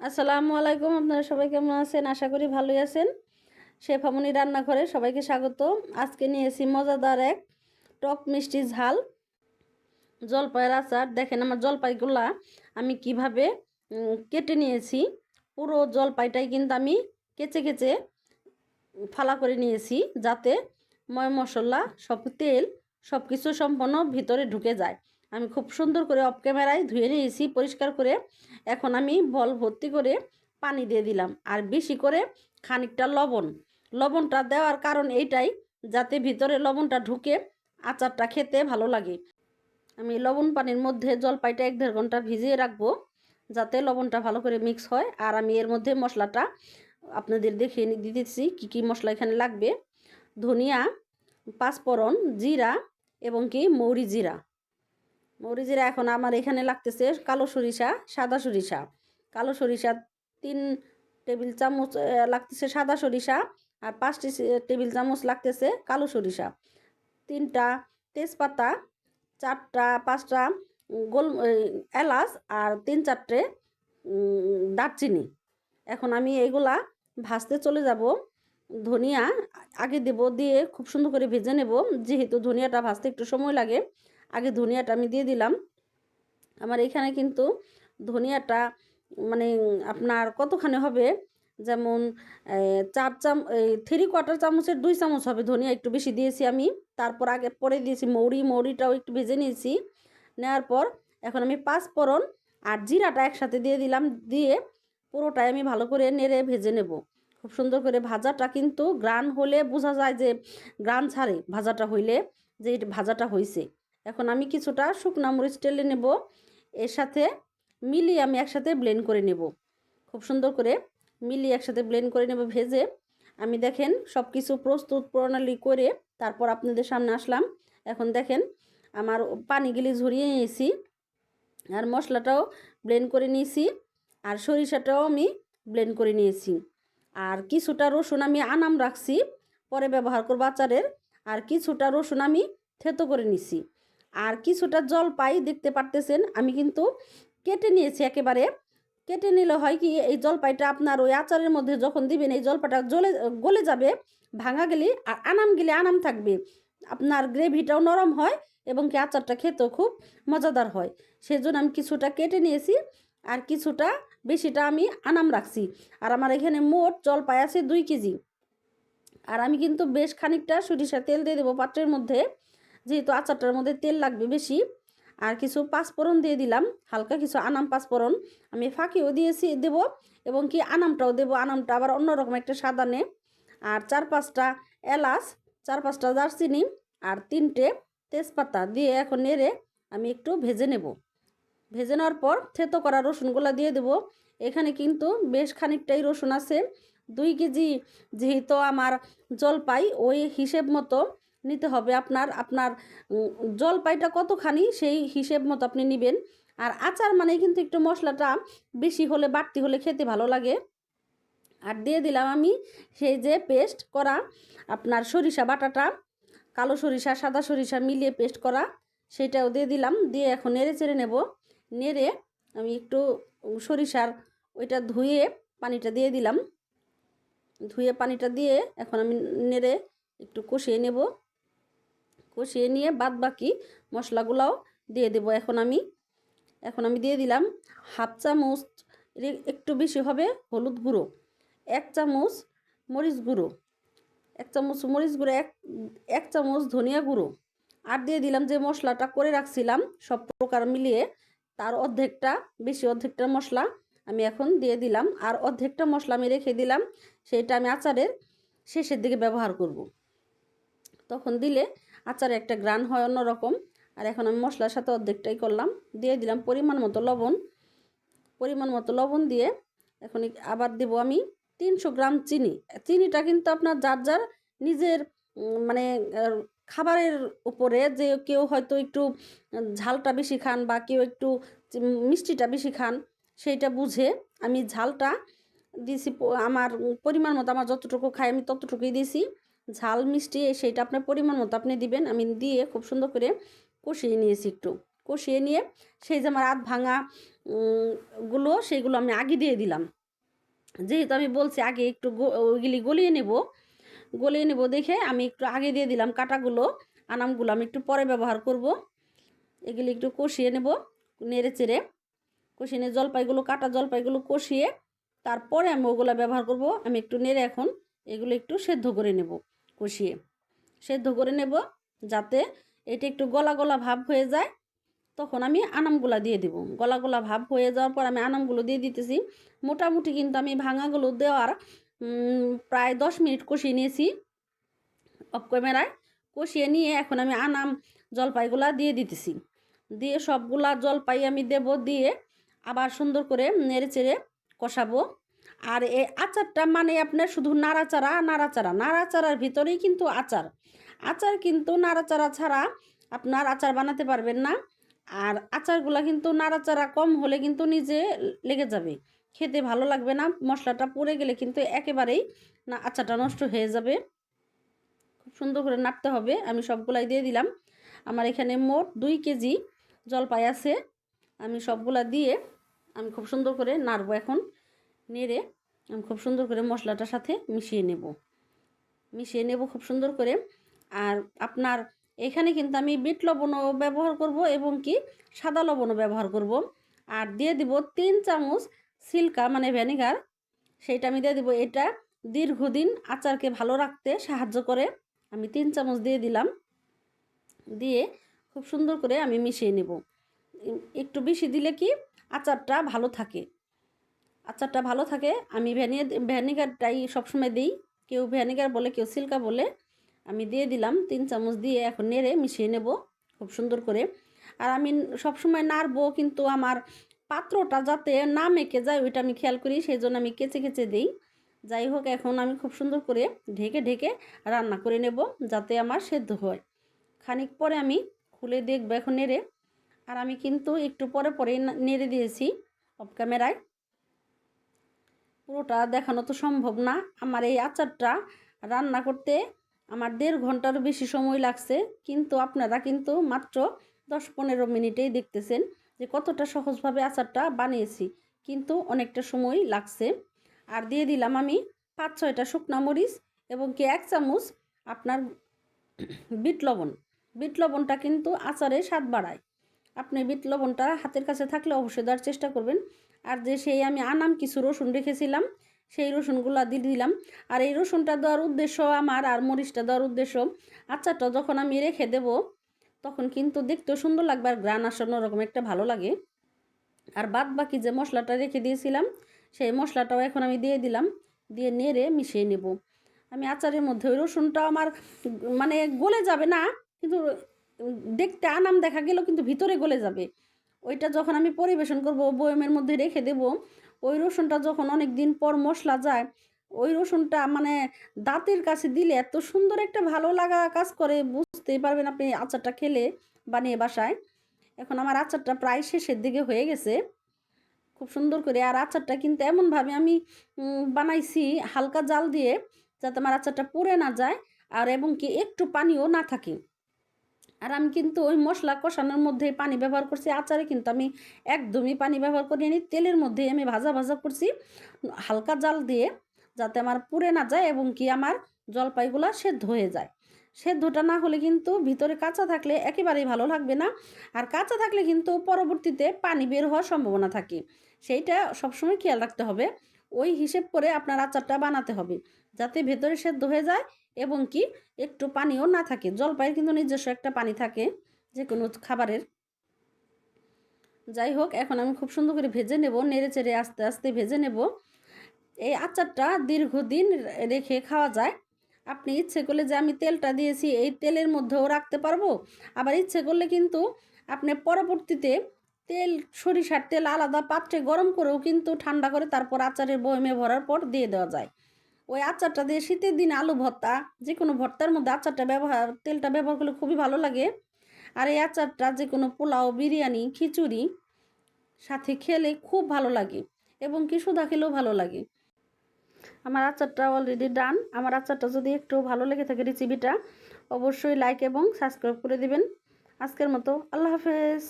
আসসালামু আলাইকুম, আপনারা সবাই কেমন আছেন? আশা করি ভালোই আছেন। শেফামনি রান্নাঘরে সবাইকে স্বাগত। আজকে নিয়েছি মজাদার এক টক মিষ্টি ঝাল। জলপাইয়ের আচার। দেখেন আমার জলপাইগুলা আমি কীভাবে কেটে নিয়েছি। পুরো জলপাইটাই কিন্তু আমি কেচে কেচে ফালা করে নিয়েছি যাতে ময় মশলা, সব তেল সব কিছু সম্পূর্ণ ভিতরে ঢুকে যায়। আমি খুব সুন্দর করে অফ ক্যামেরায় ধুয়ে নিয়েছি, পরিষ্কার করে। এখন আমি বল ভর্তি করে পানি দিয়ে দিলাম। আর বেশি করে খানিকটা লবণ। লবণটা দেওয়ার কারণ এইটাই, যাতে ভিতরে লবণটা ঢুকে আচারটা খেতে ভালো লাগে। আমি লবণ পানির মধ্যে জলপাইটা এক দেড় ঘণ্টা ভিজিয়ে রাখব, যাতে লবণটা ভালো করে মিক্স হয়। আর আমি এর মধ্যে মশলাটা আপনাদের দেখিয়ে দিতেছি কি কি মশলা এখানে লাগবে। ধনিয়া, পাঁচফোড়ন, জিরা এবং কি মৌরি জিরা। মৌরি জিরা এখন আমার এখানে লাগতেছে কালো সরিষা, সাদা সরিষা। কালো সরিষা তিন টেবিল চামচ লাগতেছে সাদা সরিষা আর পাঁচটি টেবিল চামচ লাগতেছে কালো সরিষা। তিনটা তেজপাতা, চারটা, পাঁচটা গোল এলাচ আর তিন চারটে দারচিনি। এখন আমি এগুলা ভাজতে চলে যাব। ধনিয়া আগে দেব, দিয়ে খুব সুন্দর করে ভেজে নেব। যেহেতু ধনিয়াটা ভাজতে একটু সময় লাগে আগে ধনিয়াটা আমি দিয়ে দিলাম। আমার এখানে কিন্তু ধনিয়াটা মানে আপনার কতখানি হবে? যেমন চার চাম থ্রি কোয়ার্টার চামচের দুই চামচ হবে ধনিয়া একটু বেশি দিয়েছি আমি। তারপর আগে পরে দিয়েছি মৌরি, মৌরিটাও একটু ভেজে নিয়েছি। নেওয়ার পর এখন আমি পাঁচ ফোড়ন আর জিরাটা একসাথে দিয়ে দিলাম। দিয়ে পুরোটাই আমি ভালো করে নেড়ে ভেজে নেব। খুব সুন্দর করে ভাজাটা কিন্তু গ্রান হলে বোঝা যায় যে গ্রান ছাড়ে ভাজাটা হইলে, যে ভাজাটা হয়েছে এখন আমি কিছুটা শুকনা মরিচ টেলে নেব। এর সাথে মিলিয়ে আমি একসাথে ব্লেন্ড করে নেব। খুব সুন্দর করে মিলিয়ে একসাথে ব্লেন্ড করে নেব ভেজে। আমি দেখেন সব কিছু প্রস্তুত প্রণালী করে তারপর আপনাদের সামনে আসলাম। এখন দেখেন আমার পানিগুলি ঝরিয়ে নিয়েছি আর মশলাটাও ব্লেন্ড করে নিয়েছি আর সরিষাটাও আমি ব্লেন্ড করে নিয়েছি। আর কিছুটা রসুন আমি আনাম রাখছি, পরে ব্যবহার করব আচারের। আর কিছুটা রসুন আমি থেতো করে নিছি। আর কিছুটা জলপাই দেখতে পারতেছেন। আমি কিন্তু কেটে নিয়েছি একেবারে। কেটে নিলে হয় কি, এই জলপাইটা আপনার ওই আচারের মধ্যে যখন দিবেন, এই জলপাইটা জ্বলে, গলে যাবে, ভাঙা গেলে আর আনাম গেলে আনাম থাকবে। আপনার গ্রেভিটাও নরম হয় এবং কি আচারটা খেতেও খুব মজাদার হয়। সেজন্য আমি কিছুটা কেটে নিয়েছি আর কিছুটা বেশিটা আমি আনাম রাখছি। আর আমার এখানে মোট জলপাই আছে দুই কেজি। আর আমি কিন্তু বেশ খানিকটা সরিষা তেল দিয়ে দেবো পাত্রের মধ্যে। যেহেতু আচারটার মধ্যে তেল লাগবে বেশি, আর কিছু পাঁচফোড়ন দিয়ে দিলাম, হালকা কিছু আনাম পাঁচফোড়ন। আমি ফাঁকিও দিয়েছি, দেব, এবং কি আনামটাও দেবো, আনামটা আবার অন্যরকম একটা সাদানে আর চার পাঁচটা এলাচ, চার পাঁচটা দারচিনি, আর তিনটে তেজপাতা দিয়ে এখন নেড়ে আমি একটু ভেজে নেব। ভেজে নেওয়ার পর থেতো করা রসুনগুলো দিয়ে দেবো। এখানে কিন্তু বেশ খানিকটাই রসুন আছে। দুই কেজি যেহেতু আমার জলপাই, ওই হিসেব মতো নিতে হবে। আপনার আপনার জলপাইটা কতখানি সেই হিসেব মতো আপনি নেবেন। আর আচার মানে কিন্তু একটু মশলাটা বেশি হলে, বাড়তি হলে খেতে ভালো লাগে। আর দিয়ে দিলাম আমি সেই যে পেস্ট করা, আপনার সরিষা বাটাটা, কালো সরিষা, সাদা সরিষা মিলিয়ে পেস্ট করা, সেটাও দিয়ে দিলাম। দিয়ে এখন নেড়ে চেড়ে নেব। নেড়ে আমি একটু সরিষার ওইটা ধুয়ে পানিটা দিয়ে দিলাম। ধুয়ে পানিটা দিয়ে এখন আমি নেড়ে একটু কষিয়ে নেব। কষিয়ে নিয়ে বাদ বাকি মশলাগুলাও দিয়ে দেব এখন আমি এখন আমি দিয়ে দিলাম হাফ চামচ একটু বেশি হবে হলুদ গুঁড়ো, এক চামচ মরিচ গুঁড়ো, এক চামচ মরিচ গুঁড়ো, এক এক চামচ ধনিয়া গুঁড়ো আর দিয়ে দিলাম যে মশলাটা করে রাখছিলাম সব প্রকার মিলিয়ে তার অর্ধেকটা, বেশি অর্ধেকটা মশলা আমি এখন দিয়ে দিলাম আর অর্ধেকটা মশলা আমি রেখে দিলাম সেইটা আমি আচারের শেষের দিকে ব্যবহার করব। তখন দিলে আচারে একটা গ্রান হয় অন্যরকম। আর এখন আমি মশলার সাথে অর্ধেকটাই করলাম। দিয়ে দিলাম পরিমাণ মতো লবণ। পরিমাণ মতো লবণ দিয়ে এখন আবার দেবো আমি তিনশো গ্রাম চিনি। চিনিটা কিন্তু আপনার যার যার নিজের মানে খাবারের উপরে যে কেউ হয়তো একটু ঝালটা বেশি খান বা কেউ একটু মিষ্টিটা বেশি খান, সেইটা বুঝে আমি ঝালটা দিয়েছি আমার পরিমাণ মতো, আমার যতটুকু খাই আমি ততটুকুই দিয়েছি ঝাল মিষ্টি, সেইটা আপনার পরিমাণ মতো আপনি দিবেন। আমি দিয়ে খুব সুন্দর করে কষিয়ে নিয়েছি একটু। কষিয়ে নিয়ে সেই যে আমার আধ ভাঙা গুলো সেইগুলো আমি আগে দিয়ে দিলাম। যেহেতু আমি বলছি আগে একটু ওইগুলি গলিয়ে নেব গলিয়ে নেব দেখে আমি একটু আগে দিয়ে দিলাম কাটাগুলো, আনামগুলো আমি একটু পরে ব্যবহার করব। এগুলি একটু কষিয়ে নেব, নেড়ে চেড়ে। কষিয়ে নিয়ে জলপাইগুলো, কাটা জলপাইগুলো কষিয়ে তারপরে আমি ওগুলো ব্যবহার করব। আমি একটু নেড়ে এখন এগুলো একটু সেদ্ধ করে নেব। কষিয়ে সেদ্ধ করে নেব যাতে এটা একটু গলা গলা ভাব হয়ে যায়। তখন আমি আনামগুলা দিয়ে দেবো। গলা গলা ভাব হয়ে যাওয়ার পর আমি আনামগুলো দিয়ে দিতেছি। মোটামুটি কিন্তু আমি ভাঙাগুলো দেওয়ার প্রায় দশ মিনিট কষিয়ে নিয়েছি অফ ক্যামেরায়। কষিয়ে নিয়ে এখন আমি আনাম জলপাইগুলা দিয়ে দিতেছি। দিয়ে সবগুলা জলপাই আমি দেব দিয়ে আবার সুন্দর করে নেড়ে চেড়ে কষাবো। আর এই আচারটা মানে আপনার শুধু নাড়াচাড়া নাড়াচাড়া। নাড়াচাড়ার ভিতরেই কিন্তু আচার। আচার কিন্তু নাড়াচাড়া ছাড়া আপনার আচার বানাতে পারবেন না। আর আচারগুলা কিন্তু নাড়াচাড়া কম হলে কিন্তু নিজে লেগে যাবে। খেতে ভালো লাগবে না, মশলাটা পড়ে গেলে কিন্তু একেবারেই না, আচারটা নষ্ট হয়ে যাবে। খুব সুন্দর করে নাড়তে হবে। আমি সবগুলাই দিয়ে দিলাম। আমার এখানে মোট দুই কেজি জলপাই আছে। আমি সবগুলা দিয়ে আমি খুব সুন্দর করে নাড়বো এখন। নেড়ে আমি খুব সুন্দর করে মশলাটার সাথে মিশিয়ে নেব। মিশিয়ে নেব খুব সুন্দর করে। আর আপনার এখানে কিন্তু আমি বিট লবণও ব্যবহার করব এবং কি সাদা লবণও ব্যবহার করব। আর দিয়ে দিব তিন চামচ সিল্কা মানে ভ্যানিগার সেইটা আমি দিয়ে দিব। এটা দীর্ঘদিন আচারকে ভালো রাখতে সাহায্য করে। আমি তিন চামচ দিয়ে দিলাম। দিয়ে খুব সুন্দর করে আমি মিশিয়ে নেব। একটু বেশি দিলে কি আচারটা ভালো থাকে। আচারটা ভালো থাকে, আমি ভ্যানিয়ে ভ্যানিগারটাই সবসময় দিই। কেউ ভ্যানিগার বলে, কেউ সিল্কা বলে, আমি দিয়ে দিলাম, তিন চামচ দিয়ে এখন নেড়ে মিশিয়ে নেব খুব সুন্দর করে। আর আমি সবসময় নাড়বো, কিন্তু আমার পাত্রটা যাতে না মেকে যায়, ওইটা আমি খেয়াল করি সেই জন্য আমি কেচে কেচে দিই। যাই হোক, এখন আমি খুব সুন্দর করে ঢেকে ঢেকে রান্না করে নেব, যাতে আমার সেদ্ধ হয়। খানিক পরে আমি খুলে দেখব এখন নেড়ে। আর আমি কিন্তু একটু পরে পরে নেড়ে দিয়েছি অফ ক্যামেরায় পুরোটা দেখানো তো সম্ভব না। আমার এই আচারটা রান্না করতে আমার দেড় ঘন্টারও বেশি সময় লাগছে। কিন্তু আপনারা কিন্তু মাত্র দশ পনেরো মিনিটেই দেখতেছেন যে কতটা সহজভাবে আচারটা বানিয়েছি। কিন্তু অনেকটা সময় লাগছে। আর দিয়ে দিলাম আমি পাঁচ ছয়টা শুকনা মরিচ এবং কি এক চামচ আপনার বিট লবণ। বিট লবণটা কিন্তু আচারে স্বাদ বাড়ায়। আপনি বিট লবণটা হাতের কাছে থাকলে অবশ্যই দেওয়ার চেষ্টা করবেন। আর যে সেই আমি আনাম কিছু রসুন রেখেছিলাম, সেই রসুনগুলো দিয়ে দিলাম। আর এই রসুনটা দেওয়ার উদ্দেশ্য আমার আর মরিচটা দেওয়ার উদ্দেশ্য, আচারটা যখন আমি রেখে দেব, তখন কিন্তু দেখতেও সুন্দর লাগবে আর গ্রান আসানো ওরকম একটা ভালো লাগে। আর বাদ বাকি যে মশলাটা রেখে দিয়েছিলাম, সেই মশলাটাও এখন আমি দিয়ে দিলাম, দিয়ে নেড়ে মিশিয়ে নেব। আমি আচারের মধ্যে ওই রসুনটা আমার মানে গলে যাবে না, কিন্তু দেখতে আনাম দেখা গেলেও কিন্তু ভিতরে গলে যাবে। ওইটা যখন আমি পরিবেশন করব, বয়মের মধ্যে রেখে দেব, ওই রসুনটা যখন অনেক দিন পর মশলা যায়, ওই রসুনটা মানে দাঁতের কাছে দিলে এত সুন্দর একটা ভালো লাগা কাজ করে। বুঝতেই পারবেন আপনি আচারটা খেলে বানিয়ে বাসায়। এখন আমার আচারটা প্রায় শেষের দিকে হয়ে গেছে। খুব সুন্দর করে আর আচারটা কিন্তু এমনভাবে আমি বানাইছি হালকা জাল দিয়ে, যাতে আমার আচারটা পুড়ে না যায়, আর এবং কি একটু পানিও না থাকে। আর আমি কিন্তু ওই মশলা কষানোর মধ্যে পানি ব্যবহার করছি, আচারে কিন্তু আমি একদমই পানি ব্যবহার করিনি তেলের মধ্যে আমি ভাজা ভাজা করছি, হালকা জাল দিয়ে যাতে আমার পুড়ে না যায় এবং কি আমার জলপাইগুলা সেদ্ধ হয়ে যায়। সেদ্ধটা না হলে কিন্তু ভিতরে কাঁচা থাকলে একেবারেই ভালো লাগবে না আর কাঁচা থাকলে কিন্তু পরবর্তীতে পানি বের হওয়ার সম্ভাবনা থাকে। সেইটা সবসময় খেয়াল রাখতে হবে। ওই হিসেব করে আপনার আচারটা বানাতে হবে যাতে ভেতরে সেদ্ধ হয়ে যায় এবং কি একটু পানিও না থাকে। জলপাইয়ের কিন্তু নিজস্ব একটা পানি থাকে যে কোনো খাবারের। যাই হোক, এখন আমি খুব সুন্দর করে ভেজে নেব, নেড়ে চেড়ে আস্তে আস্তে ভেজে নেব। এই আচারটা দীর্ঘদিন রেখে খাওয়া যায়। আপনি ইচ্ছে করলে যে আমি তেলটা দিয়েছি, এই তেলের মধ্যেও রাখতে পারব। আবার ইচ্ছে করলে কিন্তু আপনি পরবর্তীতে তেল, সরিষার তেল আলাদা পাত্রে গরম করেও কিন্তু ঠান্ডা করে তারপর আচারের বয়মে ভরার পর দিয়ে দেওয়া যায়। ওই আচারটা দিয়ে শীতের দিন আলু ভর্তা যে কোনো ভর্তার মধ্যে আচারটা ব্যবহার, তেলটা ব্যবহার করলে খুবই ভালো লাগে। আর এই আচারটা যে কোনো পোলাও, বিরিয়ানি, খিচুড়ি সাথে খেলে খুব ভালো লাগে এবং কি সুদা খেলেও ভালো লাগে। আমার আচারটা অলরেডি ডান আমার আচারটা যদি একটু ভালো লেগে থাকে রেসিপিটা অবশ্যই লাইক এবং সাবস্ক্রাইব করে দিবেন। আজকের মতো আল্লাহ হাফেজ।